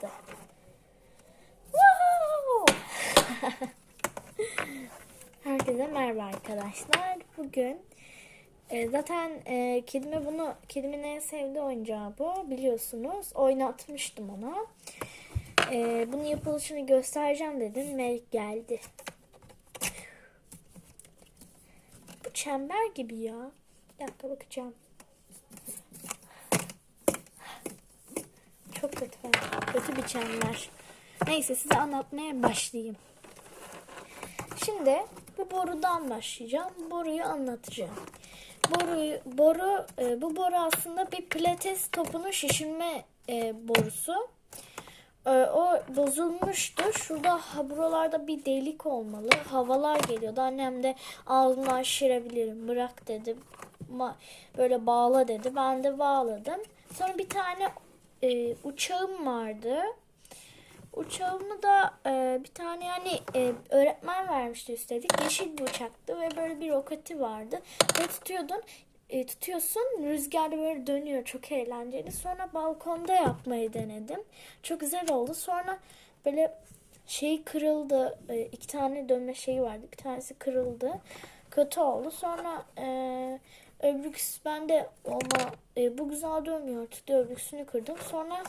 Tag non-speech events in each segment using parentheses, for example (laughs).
Wow! (laughs) Herkese merhaba arkadaşlar. Bugün e, zaten e, kedime bunu kedimin en sevdiği oyuncağı bu biliyorsunuz. Oynatmıştım ona. E, bunun yapılışını göstereceğim dedim. Melek geldi. Bu çember gibi ya. Bir dakika bakacağım. Çok kötü. Kötü bir çember. Neyse size anlatmaya başlayayım. Şimdi bu borudan başlayacağım. Boruyu anlatacağım. Boruyu, boru, e, bu boru aslında bir pilates topunun şişirme e, borusu. E, o bozulmuştu. Şurada buralarda bir delik olmalı. Havalar geliyordu. Annem de ağzından şişirebilirim. Bırak dedi. Ma- böyle bağla dedi. Ben de bağladım. Sonra bir tane e, uçağım vardı. Uçağımı da e, bir tane yani e, öğretmen vermişti üstelik. Yeşil bir uçaktı ve böyle bir roketi vardı. Ve tutuyordun, e, tutuyorsun rüzgarda böyle dönüyor. Çok eğlenceli. Sonra balkonda yapmayı denedim. Çok güzel oldu. Sonra böyle şey kırıldı. E, iki tane dönme şeyi vardı. Bir tanesi kırıldı. Kötü oldu. Sonra e, öbürküsü ben de ama e, bu güzel dönmüyor. Tuttu öbürküsünü kırdım. Sonra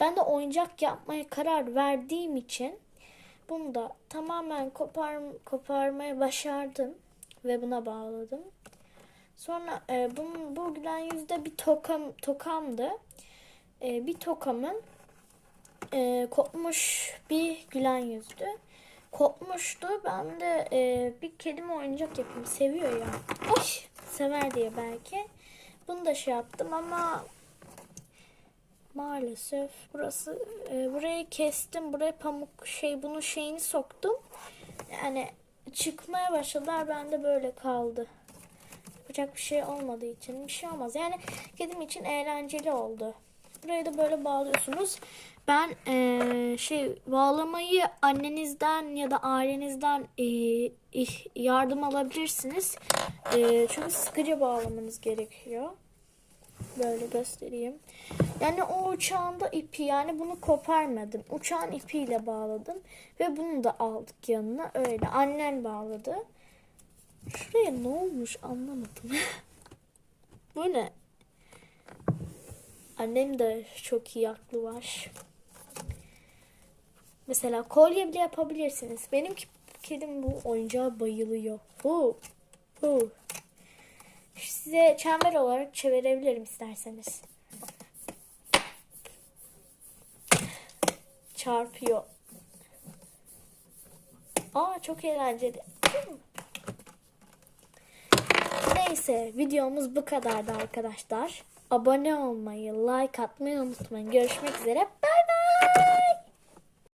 ben de oyuncak yapmaya karar verdiğim için bunu da tamamen kopar, koparmaya başardım ve buna bağladım. Sonra e, bunun, bu gülen yüzde bir tokam tokamdı. E, bir tokamın e, kopmuş bir gülen yüzdü. Kopmuştu. Ben de e, bir kedim oyuncak yapayım. Seviyor ya. Oy, sever diye belki. Bunu da şey yaptım ama Maalesef burası e, burayı kestim. Buraya pamuk şey bunun şeyini soktum. Yani çıkmaya başladılar. Bende böyle kaldı. Yapacak bir şey olmadığı için bir şey olmaz. Yani kedim için eğlenceli oldu. Buraya da böyle bağlıyorsunuz. Ben e, şey bağlamayı annenizden ya da ailenizden e, yardım alabilirsiniz. E, çünkü sıkıca bağlamanız gerekiyor. Böyle göstereyim. Yani o uçağın da ipi yani bunu koparmadım. Uçağın ipiyle bağladım. Ve bunu da aldık yanına öyle. Annen bağladı. Şuraya ne olmuş anlamadım. (laughs) Bu ne? Annem de çok iyi aklı var. Mesela kolye bile yapabilirsiniz. Benim kedim bu oyuncağa bayılıyor. Bu. Bu. Size çember olarak çevirebilirim isterseniz. Çarpıyor. Aa çok eğlenceli. Neyse videomuz bu kadardı arkadaşlar. Abone olmayı, like atmayı unutmayın. Görüşmek üzere. Bay bay.